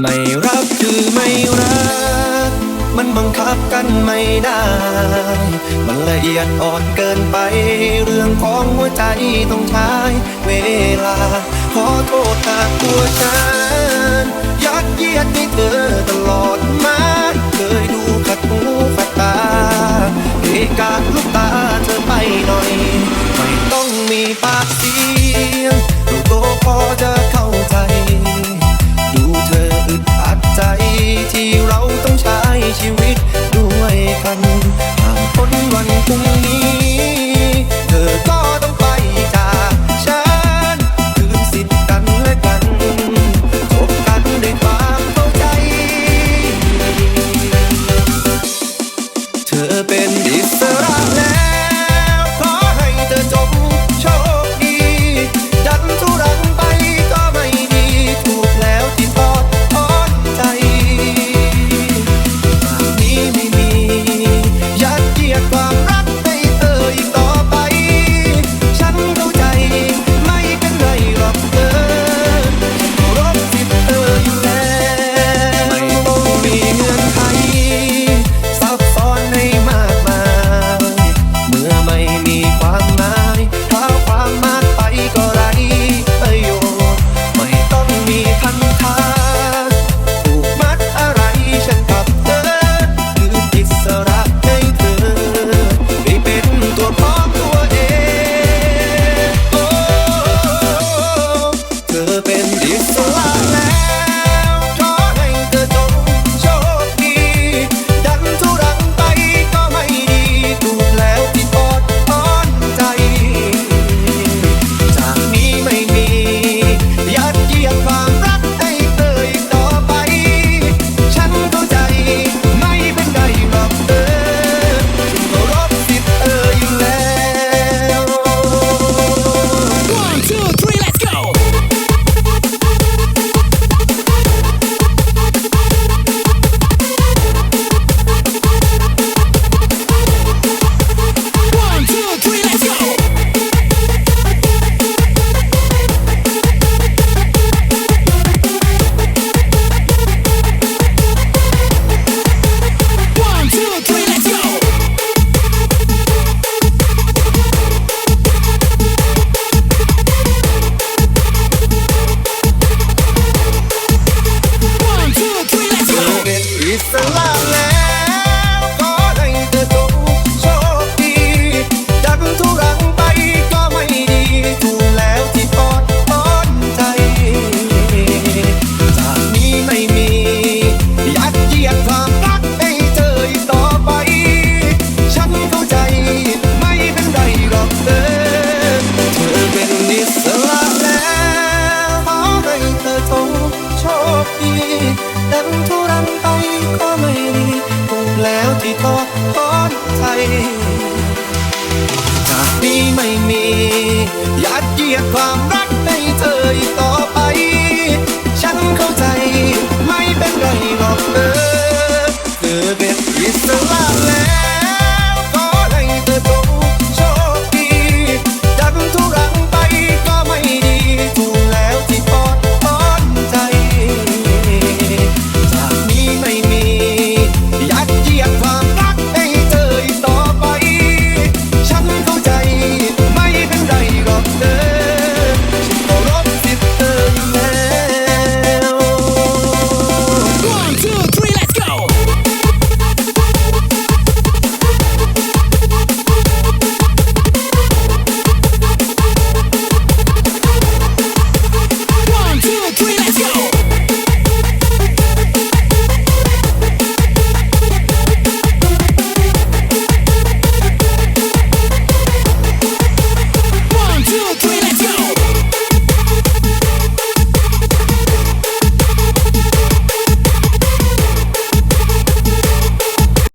ไม่รักคือไม่รัก มันบังคับกันไม่ได้ มันละเอียดอ่อนเกินไป เรื่องของหัวใจต้องใช้เวลา ขอโทษหากตัวฉัน ยัดเยียดให้เธอตลอดมาเคยดูขัดหูขัดตาเหตุการณ์ลูกตาเธอไปหน่อย ไม่ต้องมีปากเสีย อยากเกียดความรัก